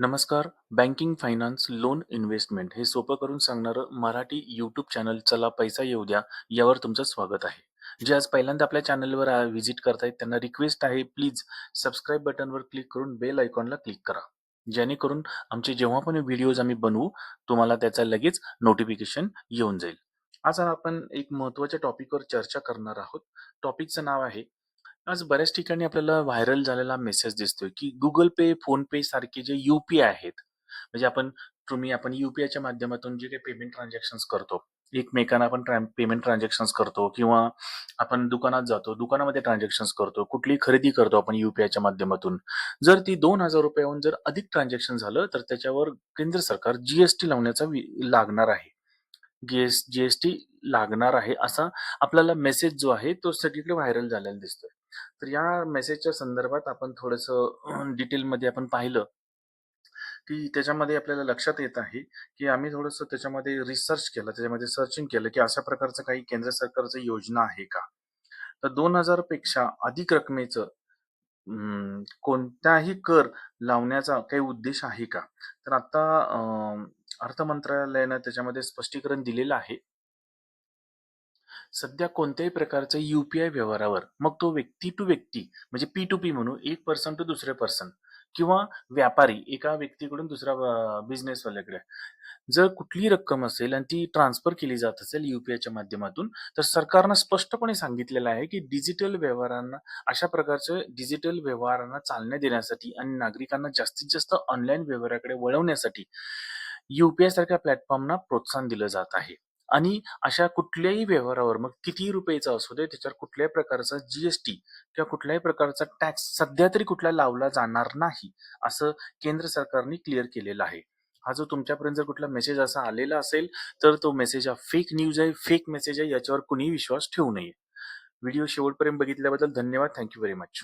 नमस्कार. Banking, finance, loan, investment हे सोपं करून सांगणारं मराठी यूट्यूब चॅनल चला पैसा येऊ द्या, यावर तुमचं स्वागत आहे. जे आज पहिल्यांदा आपल्या चॅनलवर अ, व्हिजिट करतायत त्यांना रिक्वेस्ट आहे प्लीज सबस्क्राईब बटनवर क्लिक करून बेल आयकॉनला क्लिक करा. जेणेकरून आमचे जेव्हा पण व्हिडिओज आम्ही बनवू, तुम्हाला त्याचा लगेच नोटिफिकेशन येऊन जाईल. आज आपण एक महत्त्वाच्या टॉपिकवर चर्चा करणार आहोत. टॉपिकचं नाव आहे आज बऱ्याच ठिकाणी आपल्याला व्हायरल झालेला मेसेज दिसतोय, की गुगल पे फोन पे सारखे जे यू-पी-आय आहेत, म्हणजे आपण तुम्ही आपण यू-पी-आयच्या माध्यमातून जे काही पेमेंट ट्रान्झॅक्शन्स करतो, एकमेकांना आपण ट्रान पेमेंट ट्रान्झॅक्शन्स करतो किंवा आपण दुकानात जातो, दुकानामध्ये ट्रान्झॅक्शन्स करतो, कुठलीही खरेदी करतो आपण युपीआयच्या माध्यमातून. जर ती दोन हजार रुपयाहून जर अधिक ट्रान्झॅक्शन झालं, तर त्याच्यावर केंद्र सरकार जी लावण्याचा लागणार आहे. जी-एस जी-एस-टी लागणार आहे, असा आपल्याला मेसेज जो आहे, तो सगळीकडे व्हायरल झालेला दिसतोय. तर या मेसेजच्या संदर्भात आपण थोडंसं डिटेलमध्ये आपण पाहिलं, की त्याच्यामध्ये आपल्याला लक्षात येत आहे, की आम्ही थोडंसं त्याच्यामध्ये रिसर्च केलं, त्याच्यामध्ये सर्चिंग केलं, की अशा प्रकारचं काही केंद्र सरकारचं योजना आहे का? तर दोन हजारपेक्षा अधिक रकमेचं कोणताही कर लावण्याचा काही उद्देश आहे का? तर आता अर्थ मंत्रालयानं त्याच्यामध्ये स्पष्टीकरण दिलेलं आहे. सध्या कोणत्याही प्रकारचं यू-पी-आय व्यवहारावर, मग तो व्यक्ती टू व्यक्ती म्हणजे पी टू पी म्हणू, एक पर्सन टू दुसरे पर्सन किंवा व्यापारी एका व्यक्तीकडून दुसऱ्या बिझनेसवाल्याकडे. जर कुठलीही रक्कम असेल आणि ती ट्रान्सफर केली जात असेल युपीआयच्या माध्यमातून, तर सरकारनं स्पष्टपणे सांगितलेलं आहे, की डिजिटल व्यवहारांना अशा प्रकारचे डिजिटल व्यवहारांना चालना देण्यासाठी आणि नागरिकांना जास्तीत जास्त ऑनलाईन व्यवहाराकडे वळवण्यासाठी युपीआय सारख्या प्लॅटफॉर्मना प्रोत्साहन दिलं जात आहे. आणि अशा कुठल्याही व्यवहारावर मग कितीही रुपयेचा असू दे, त्याच्यावर कुठल्याही प्रकारचा जी-एस-टी किंवा कुठल्याही प्रकारचा टॅक्स सध्या तरी कुठला लावला जाणार नाही, असं केंद्र सरकारने क्लिअर केलेलं आहे. हा जो तुमच्यापर्यंत जर कुठला मेसेज असा आलेला असेल, तर तो मेसेज हा फेक न्यूज आहे, फेक मेसेज आहे, याच्यावर कुणीही विश्वास ठेवू नये. व्हिडिओ शेवटपर्यंत बघितल्याबद्दल धन्यवाद. Thank you very much.